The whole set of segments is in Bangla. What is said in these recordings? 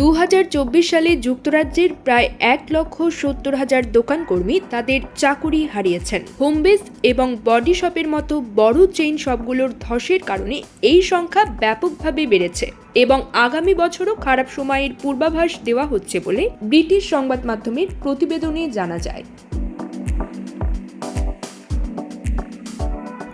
দু হাজার চব্বিশ সালে যুক্তরাজ্যের প্রায় এক লক্ষ সত্তর হাজার দোকান কর্মী তাদের চাকুরি হারিয়েছেন। হোমবেস এবং বডি শপের মতো বড় চেইন শপগুলোর ধসের কারণে এই সংখ্যা ব্যাপকভাবে বেড়েছে এবং আগামী বছরও খারাপ সময়ের পূর্বাভাস দেওয়া হচ্ছে বলে ব্রিটিশ সংবাদ মাধ্যমের প্রতিবেদনে জানা যায়।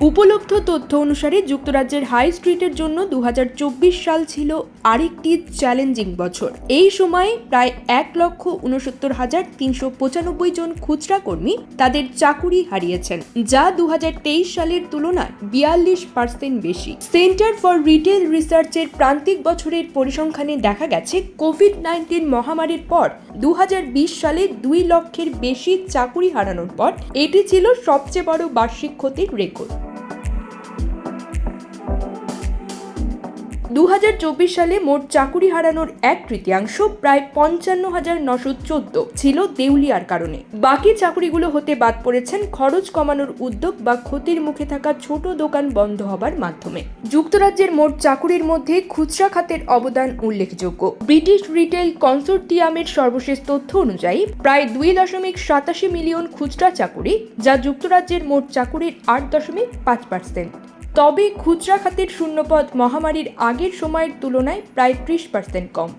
উপলব্ধ তথ্য অনুসারে যুক্তরাজ্যের হাই স্ট্রিটের জন্য দু হাজার চব্বিশ সাল ছিল আরেকটি চ্যালেঞ্জিং বছর। এই সময়ে প্রায় এক লক্ষ উনসত্তর হাজার তিনশো পঁচানব্বই জন খুচরা কর্মী তাদের চাকুরি হারিয়েছেন, যা দু হাজার তেইশ সালের তুলনায় বিয়াল্লিশ পার্সেন্ট বেশি। সেন্টার ফর রিটেল রিসার্চের প্রান্তিক বছরের পরিসংখ্যানে দেখা গেছে, কোভিড নাইন্টিন মহামারীর পর দু হাজার বিশ সালে দুই লক্ষের বেশি চাকুরি হারানোর পর এটি ছিল সবচেয়ে বড় বার্ষিক ক্ষতির রেকর্ড। দু হাজার চব্বিশ সালে মোট চাকুরি হারানোর এক তৃতীয়াংশ প্রায় পঞ্চান্ন হাজার নশো চোদ্দ ছিল দেউলিয়ার কারণে। বাকি চাকুরিগুলো হতে বাদ পড়েছেন খরচ কমানোর উদ্যোগ বা ক্ষতির মুখে থাকা ছোট দোকান বন্ধ হবার মাধ্যমে। যুক্তরাজ্যের মোট চাকুরির মধ্যে খুচরা খাতের অবদান উল্লেখযোগ্য। ব্রিটিশ রিটেল কনসোর্টিয়ামের সর্বশেষ তথ্য অনুযায়ী, প্রায় দুই দশমিক সাতাশি মিলিয়ন খুচরা চাকুরি, যা যুক্তরাজ্যের মোট চাকুরির আট দশমিক পাঁচ পার্সেন্ট। তবে খুচরা খাতের শূন্যপদ মহামারীর আগের সময়ের তুলনায় প্রায় ত্রিশ পার্সেন্ট কম।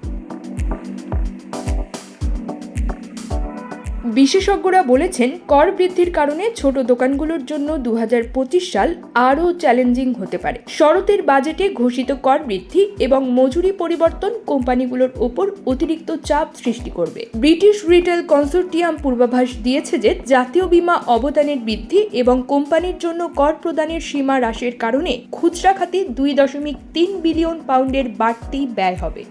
বিশেষজ্ঞরা বলেছেন, কর বৃদ্ধির কারণে ছোট দোকানগুলোর জন্য দু হাজার পঁচিশ সাল আরও চ্যালেঞ্জিং হতে পারে। শরতের বাজেটে ঘোষিত কর বৃদ্ধি এবং মজুরি পরিবর্তন কোম্পানিগুলোর ওপর অতিরিক্ত চাপ সৃষ্টি করবে। ব্রিটিশ রিটেল কনসোর্টিয়াম পূর্বাভাস দিয়েছে যে, জাতীয় বীমা অবদানের বৃদ্ধি এবং কোম্পানির জন্য কর প্রদানের সীমা হ্রাসের কারণে খুচরা খাতে দুই দশমিক তিন বিলিয়ন পাউন্ডের বাড়তি ব্যয় হবে।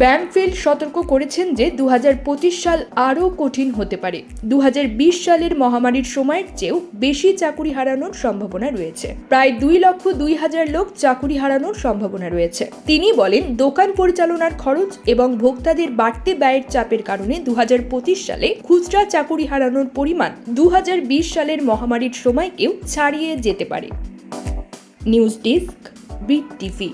ব্যামফিল্ড সতর্ক করেছেন যে দু হাজার পঁচিশ সাল আরও কঠিন হতে পারে। দু হাজার বিশ সালের মহামারীর সময়ের চেয়েও বেশি চাকুরি হারানোর সম্ভাবনা রয়েছে। প্রায় দুই লক্ষ দুই হাজার লোক চাকুরি হারানোর সম্ভাবনা রয়েছে। তিনি বলেন, দোকান পরিচালনার খরচ এবং ভোক্তাদের বাড়তি ব্যয়ের চাপের কারণে দু হাজার পঁচিশ সালে খুচরা চাকুরি হারানোর পরিমাণ দু হাজার বিশ সালের মহামারীর সময়কেও ছাড়িয়ে যেতে পারে। News desk, Beat TV.